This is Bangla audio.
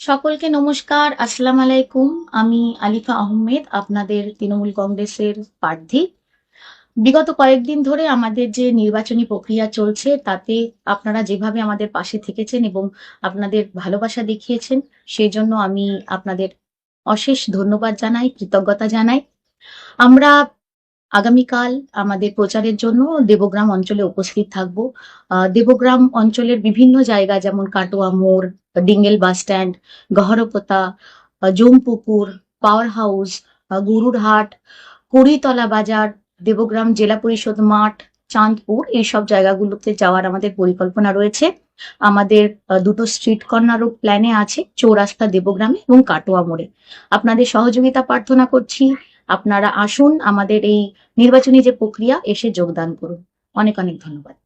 সকলকে নমস্কার, আসসালাম আলাইকুম। আমি আলিফা আহমেদ, আপনাদের তৃণমূল কংগ্রেসের প্রার্থী। বিগত কয়েকদিন ধরে আমাদের যে নির্বাচনী প্রক্রিয়া চলছে, তাতে আপনারা যেভাবে আমাদের পাশে থেকেছেন এবং আপনাদের ভালোবাসা দেখিয়েছেন সেই জন্য আমি আপনাদের অশেষ ধন্যবাদ জানাই, কৃতজ্ঞতা জানাই। আমরা আগামীকাল আমাদের প্রচারের জন্য দেবগ্রাম অঞ্চলে উপস্থিত থাকব। দেবগ্রাম অঞ্চলের বিভিন্ন জায়গা যেমন কাটোয়া মোড়, ডিঙ্গেল বাস স্ট্যান্ড, গহরপোতা জমপুকুর, পাওয়ার হাউস গরুরহাট, কুড়িতলা বাজার, দেবগ্রাম জেলা পরিষদ মাঠ, চাঁদপুর, এইসব জায়গাগুলোতে যাওয়ার আমাদের পরিকল্পনা রয়েছে। আমাদের দুটো স্ট্রিট কর্নারও প্ল্যানে আছে, চৌরাস্তা দেবগ্রামে এবং কাটোয়া মোড়ে। আপনাদের সহযোগিতা প্রার্থনা করছি। আপনারা আসুন আমাদের এই নির্বাচনী যে প্রক্রিয়া এসে যোগদান করুন। অনেক অনেক ধন্যবাদ।